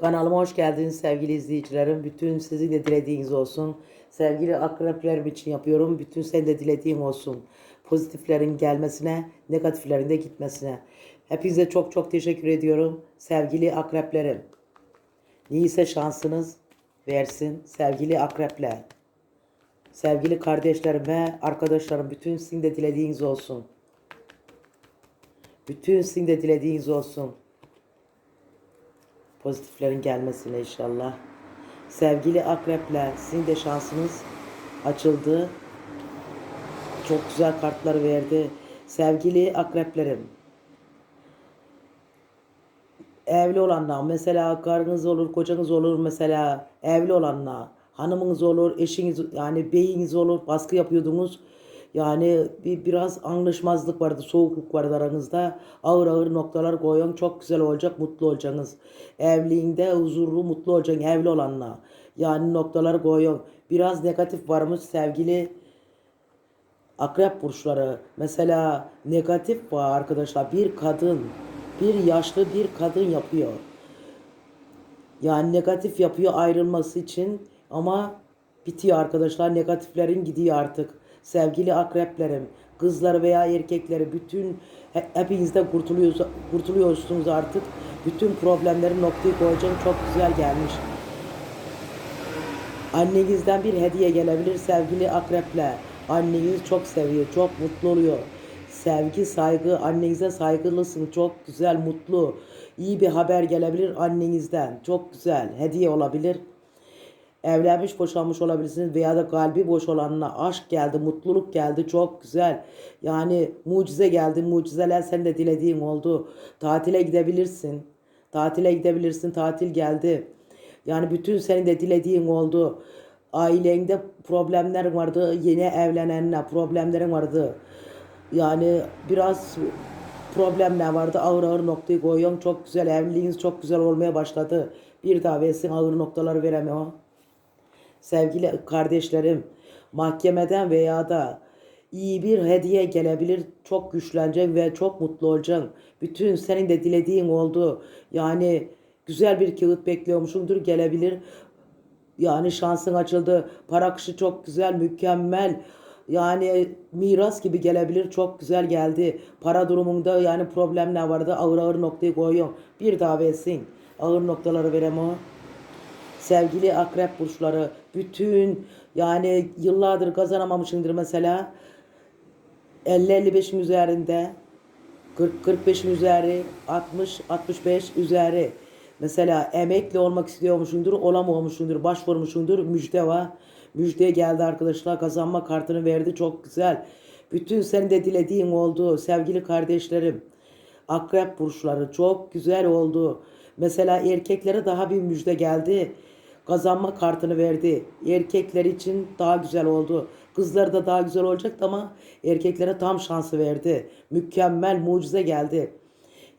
Kanalıma hoş geldiniz sevgili izleyicilerim. Bütün sizin de dilediğiniz olsun. Sevgili akreplerim için yapıyorum. Bütün senin de dilediğin olsun. Pozitiflerin gelmesine, negatiflerin de gitmesine. Hepinize çok çok teşekkür ediyorum. Sevgili akreplerim. Neyse şansınız versin sevgili akrepler. Sevgili kardeşlerime, arkadaşlarım bütün sizin de dilediğiniz olsun. Bütün sizin de dilediğiniz olsun pozitiflerin gelmesine inşallah. Sevgili akrepler, sizin de şansınız açıldı. Çok güzel kartlar verdi. Sevgili akreplerim, evli olanlar, mesela karınız olur, kocanız olur, mesela evli olanlar, hanımınız olur, eşiniz yani beyiniz olur, baskı yapıyordunuz. Yani bir biraz anlaşmazlık vardı, soğukluk vardı aranızda. Ağır ağır noktalar koyun, çok güzel olacak, mutlu olacaksınız. Evliliğinde huzurlu, mutlu olacaksın evli olanla. Yani noktaları koyun. Biraz negatif varmış sevgili akrep burçları. Mesela negatif var arkadaşlar. Bir kadın, bir yaşlı bir kadın yapıyor. Yani negatif yapıyor ayrılması için ama bitiyor arkadaşlar. Negatiflerin gidiyor artık. Sevgili akreplerim, kızları veya erkekleri bütün he- hepinizde kurtuluyoruz, kurtuluyorsunuz artık. Bütün problemlerin noktayı koyacağım. Çok güzel gelmiş. Annenizden bir hediye gelebilir sevgili akrepler. Anneniz çok seviyor, çok mutlu oluyor. Sevgi, saygı, annenize saygılısın. Çok güzel, mutlu. İyi bir haber gelebilir annenizden. Çok güzel. Hediye olabilir. Evlenmiş, boşanmış olabilirsiniz veya da kalbi boş olanına aşk geldi, mutluluk geldi. Çok güzel. Yani mucize geldi. Mucizeler senin de dilediğin oldu. Tatile gidebilirsin. Tatile gidebilirsin. Tatil geldi. Yani bütün senin de dilediğin oldu. Ailende problemler vardı. Yeni evlenenle problemlerin vardı. Yani biraz problemler vardı. Ağır ağır noktayı koyuyorsun. Çok güzel. Evliliğiniz çok güzel olmaya başladı. Bir daha versin ağır noktaları veremiyor. Sevgili kardeşlerim, mahkemeden veya da iyi bir hediye gelebilir. Çok güçleneceksin ve çok mutlu olacaksın. Bütün senin de dilediğin oldu. Yani güzel bir kağıt bekliyormuşsundur gelebilir. Yani şansın açıldı. Para akışı çok güzel, mükemmel. Yani miras gibi gelebilir. Çok güzel geldi. Para durumunda yani problemler vardı. Ağır ağır noktayı koyuyorum. Bir daha versin. Ağır noktaları veremem. Sevgili akrep burçları bütün yani yıllardır kazanamamışındır mesela. 50-55'in üzerinde 40-45'in üzeri 60-65 üzeri. Mesela emekli olmak istiyormuşundur olamamışındır başvurmuşundur müjde var. Müjde geldi arkadaşlar kazanma kartını verdi çok güzel. Bütün senin de dilediğin oldu sevgili kardeşlerim. Akrep burçları çok güzel oldu. Mesela erkeklere daha bir müjde geldi kazanma kartını verdi. Erkekler için daha güzel oldu. Kızlar da daha güzel olacaktı ama erkeklere tam şansı verdi. Mükemmel mucize geldi.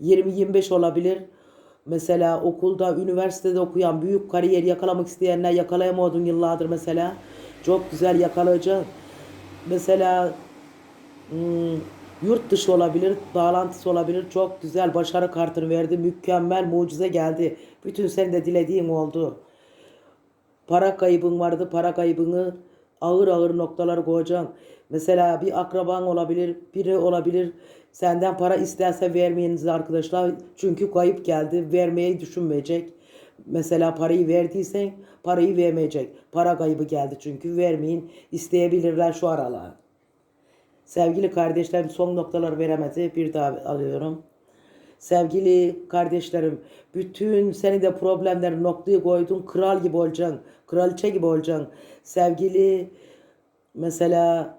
20-25 olabilir. Mesela okulda, üniversitede okuyan, büyük kariyer yakalamak isteyenler yakalayamadın yıllardır mesela. Çok güzel yakalayacaksın. Mesela Hmm, yurt dışı olabilir, bağlantısı olabilir. Çok güzel başarı kartını verdi. Mükemmel mucize geldi. Bütün senin de dilediğin oldu. Para kaybın vardı. Para kaybını ağır ağır noktalar koyacaksın. Mesela bir akraban olabilir, biri olabilir. Senden para isterse vermeyiniz arkadaşlar. Çünkü kayıp geldi. Vermeyi düşünmeyecek. Mesela parayı verdiysen parayı vermeyecek. Para kaybı geldi çünkü vermeyin. isteyebilirler şu aralar. Sevgili kardeşlerim son noktalar veremedi. Bir daha alıyorum. Sevgili kardeşlerim, bütün seni de problemleri noktaya koydun. Kral gibi olacaksın. Kraliçe gibi olacaksın. Sevgili mesela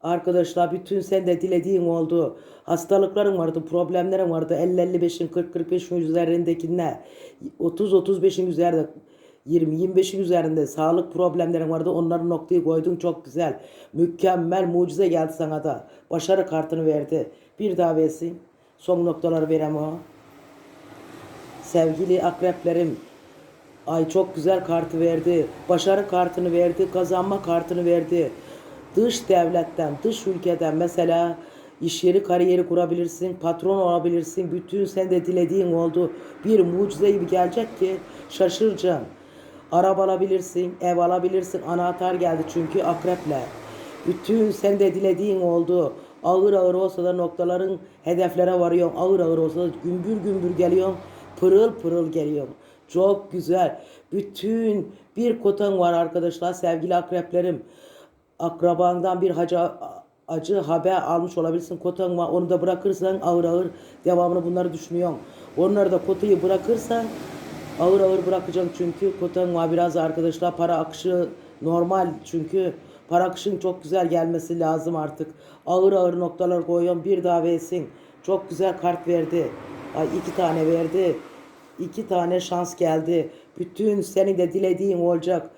arkadaşlar bütün sen de dilediğin oldu. Hastalıkların vardı, problemlerin vardı. 50-55'in, 40-45'in üzerindekiler. 30-35'in üzerinde. 20-25'in üzerinde sağlık problemlerin vardı. Onları noktaya koydun çok güzel. Mükemmel mucize geldi sana da. Başarı kartını verdi. Bir daha versin. Son noktaları veremem. Sevgili akreplerim, ay çok güzel kartı verdi. Başarı kartını verdi, kazanma kartını verdi. Dış devletten, dış ülkeden mesela İş yeri kariyeri kurabilirsin, patron olabilirsin. Bütün sen de dilediğin oldu. Bir mucize gibi gelecek ki şaşıracaksın. Araba alabilirsin, ev alabilirsin. Anahtar geldi çünkü akreple. Bütün sen de dilediğin oldu. Ağır ağır olsa da noktaların hedeflere varıyorsun. Ağır ağır olsa da gümbür gümbür geliyorsun. Pırıl pırıl geliyorsun. Çok güzel. Bütün bir kotan var arkadaşlar sevgili akreplerim. Akrabandan bir hacı, acı haber almış olabilirsin. Kotan var onu da bırakırsan ağır ağır devamını bunları düşünüyorum. Onları da kotayı bırakırsan ağır ağır bırakacaksın çünkü kotan var biraz arkadaşlar para akışı normal çünkü para akışın çok güzel gelmesi lazım artık. Ağır ağır noktalar koyuyorum bir daha versin. Çok güzel kart verdi. Ay iki tane verdi. İki tane şans geldi. Bütün senin de dilediğin olacak.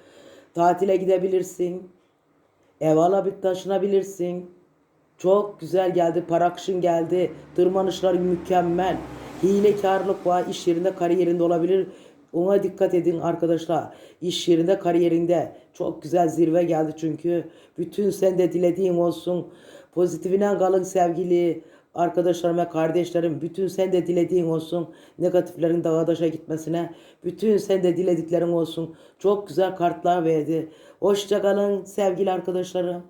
Tatile gidebilirsin. Ev alıp taşınabilirsin. Çok güzel geldi. Para akışın geldi. Tırmanışlar mükemmel. Hilekarlık var. iş yerinde kariyerinde olabilir. Ona dikkat edin arkadaşlar. İş yerinde kariyerinde. Çok güzel zirve geldi çünkü. Bütün sen de dilediğin olsun. Pozitifine kalın sevgili arkadaşlarım ve kardeşlerim. Bütün sen de dilediğin olsun. Negatiflerin dağdaşa gitmesine. Bütün sen de dilediklerin olsun. Çok güzel kartlar verdi. Hoşça kalın sevgili arkadaşlarım.